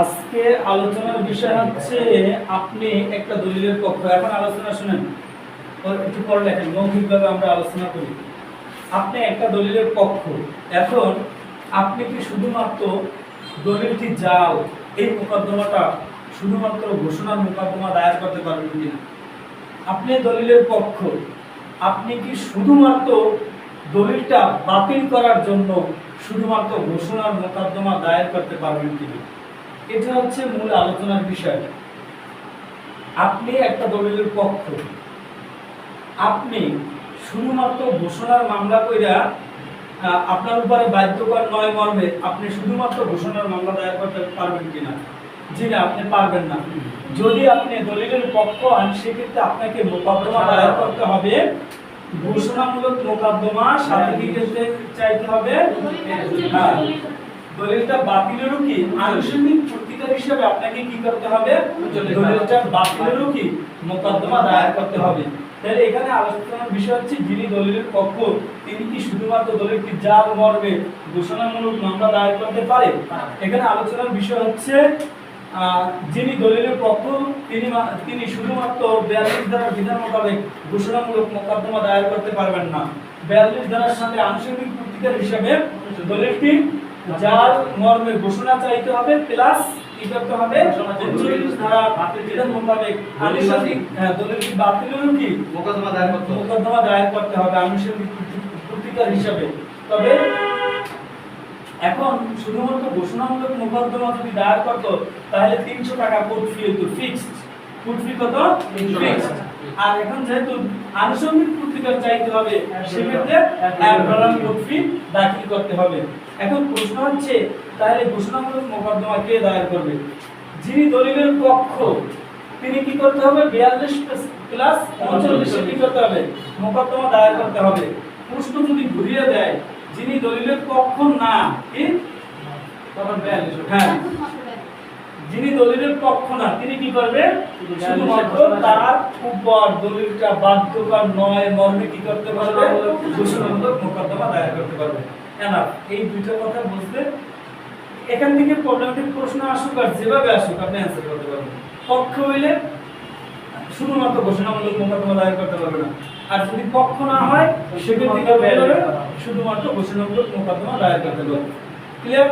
আজকে আলোচনার বিষয় হচ্ছে, আপনি একটা দলিলের পক্ষ। এখন আলোচনা শুনেন একটু পরে লেখেন, মৌখিকভাবে আমরা আলোচনা করি। আপনি একটা দলিলের পক্ষ। এখন আপনি কি শুধুমাত্র দলিলটি জাল এই মোকদ্দমাটা শুধুমাত্র ঘোষণার মোকদ্দমা দায়ের করতে পারবেন কিনা? আপনি দলিলের পক্ষ। আপনি কি শুধুমাত্র দলিলটা বাতিল করার জন্য শুধুমাত্র ঘোষণার মোকদ্দমা দায়ের করতে পারবেন কিনা? এটা হচ্ছে মূল আলোচনার বিষয়। আপনি একটা দলিলের পক্ষ। আপনি শুধুমাত্র ঘোষণার মামলা কইরা আপনার উপরে বাধ্যকর নয় মর্মে আপনি শুধুমাত্র ঘোষণার মামলা দায়ের করতে পারবেন কিনা? জি না, আপনি পারবেন না। যদি আপনি দলিলের পক্ষ হন, সেক্ষেত্রে আপনাকে মোকদ্দমা দায়ের করতে হবে। ঘোষণামূলক মোকদ্দমা সাথে চাইতে হবে? হ্যাঁ। দলিলটা বাতিলেরও কি? আনুষঙ্গিক প্রতিকার হিসেবে আপনাকে কি করতে হবে? দলিলটা বাতিলেরও কি? মোকদ্দমা দায়ের করতে হবে। তাহলে এখানে আলোচনার বিষয় হচ্ছে, যিনি দলিলের পক্ষ, তিনি কি শুধুমাত্র দলিলটি জাল মর্মে ঘোষণামূলক মামলা দায়ের করতে পারে? এখানে আলোচনার বিষয় হচ্ছে যিনি দলিলের পক্ষ, তিনি তিনি শুধুমাত্র বিয়াল্লিশ ধারার বিধান মোতাবেক ঘোষণামূলক মোকদ্দমা দায়ের করতে পারবেন না। বিয়াল্লিশ ধারার সাথে আনুষঙ্গিক প্রতিকার হিসেবে দলিলটি যার মর্মে ঘোষণা চাইতে হবে প্লাস কি করতে হবে? উনচল্লিশ ধারা বিধান মোতাবেক আনুষঙ্গিক হ্যাঁ, দলিলটি বাতিলেরও কি? মোকদ্দমা দায়ের করতে হবে। মোকদ্দমা দায়ের করতে হবে আনুষঙ্গিক প্রতিকার হিসাবে। তবে এখন শুধুমাত্র ঘোষণামূলক মোকদ্দমা যদি দায়ের করতো তাহলে তিনশো টাকা কোর্ট ফি হতো ফিক্সড কোর্ট কত? ফিক্সড আর এখন যেহেতু আনুষঙ্গিক প্রতিকার চাইতে হবে সেক্ষেত্রে ডলার কোর্ট দাখিল করতে হবে। এখন প্রশ্ন হচ্ছে তাহলে ঘোষণামূলক মোকদ্দমা কে দায়ের করবে? যিনি দলিলের পক্ষ তিনি কি করতে হবে? বিয়াল্লিশ প্লাস উনচল্লিশে কি করতে হবে? মোকদ্দমা দায়ের করতে হবে। প্রশ্ন যদি ঘুরিয়ে দেয় যিনি দলিলের পক্ষ না কি? তখন বিয়াল্লিশ। হ্যাঁ। যিনি দলিলের পক্ষ না, তিনি কি করবে? শুধুমাত্র তার উপর দলিলটা বাধ্যকর নয়, মর্মে কি করতে পারবে? মোকদ্দমা দায়ের করতে পারবে। এই দুইটা কথা বুঝতে এখান থেকে প্রবলেমটিক প্রশ্ন আসুক আর যেভাবে আসুক আপনি অ্যান্সার করতে পারবেন। পক্ষ হইলে শুধুমাত্র ঘোষণামূলক মোকদ্দমা দায়ের করতে পারবে না। আর যদি পক্ষ না হয়, সেক্ষেত্রে শুধুমাত্র ঘোষণামূলক মোকদ্দমা দায়ের করতে পারবে। ক্লিয়ার